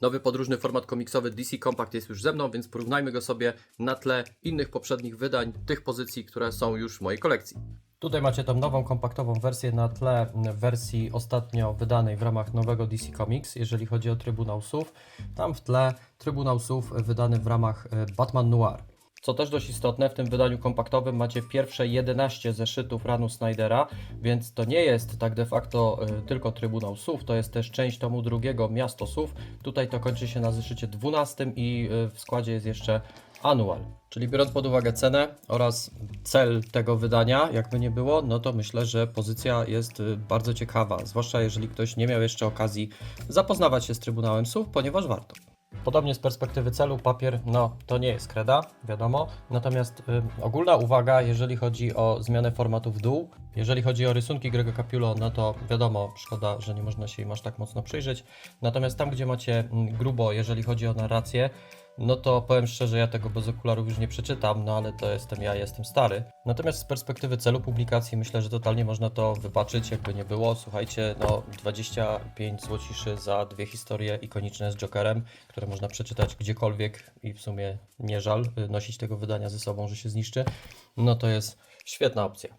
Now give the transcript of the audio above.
Nowy podróżny format komiksowy DC Compact jest już ze mną, więc porównajmy go sobie na tle innych poprzednich wydań, tych pozycji, które są już w mojej kolekcji. Tutaj macie tą nową kompaktową wersję na tle wersji ostatnio wydanej w ramach nowego DC Comics, jeżeli chodzi o Trybunał Sów. Tam w tle Trybunał Sów wydany w ramach e, Batman Noir. Co też dość istotne, w tym wydaniu kompaktowym macie pierwsze 11 zeszytów ranu Snydera, więc to nie jest tak de facto y, tylko Trybunał Sów, to jest też część tomu drugiego Miasto Sów. Tutaj to kończy się na zeszycie 12 i y, w składzie jest jeszcze Annual. Czyli biorąc pod uwagę cenę oraz cel tego wydania, jakby nie było, no to myślę, że pozycja jest y, bardzo ciekawa, zwłaszcza jeżeli ktoś nie miał jeszcze okazji zapoznawać się z Trybunałem Sów, ponieważ warto. Podobnie z perspektywy celu papier, no to nie jest kreda, wiadomo. Natomiast y, ogólna uwaga, jeżeli chodzi o zmianę formatu w dół, jeżeli chodzi o rysunki Grego Capullo, no to wiadomo, szkoda, że nie można się im aż tak mocno przyjrzeć. Natomiast tam, gdzie macie mm, grubo, jeżeli chodzi o narrację, no to powiem szczerze, ja tego bez okularów już nie przeczytam, no ale to jestem ja, jestem stary. Natomiast z perspektywy celu publikacji myślę, że totalnie można to wybaczyć, jakby nie było. Słuchajcie, no 25 złociszy za dwie historie ikoniczne z Jokerem, które można przeczytać gdziekolwiek i w sumie nie żal y, nosić tego wydania ze sobą, że się zniszczy. No to jest świetna opcja.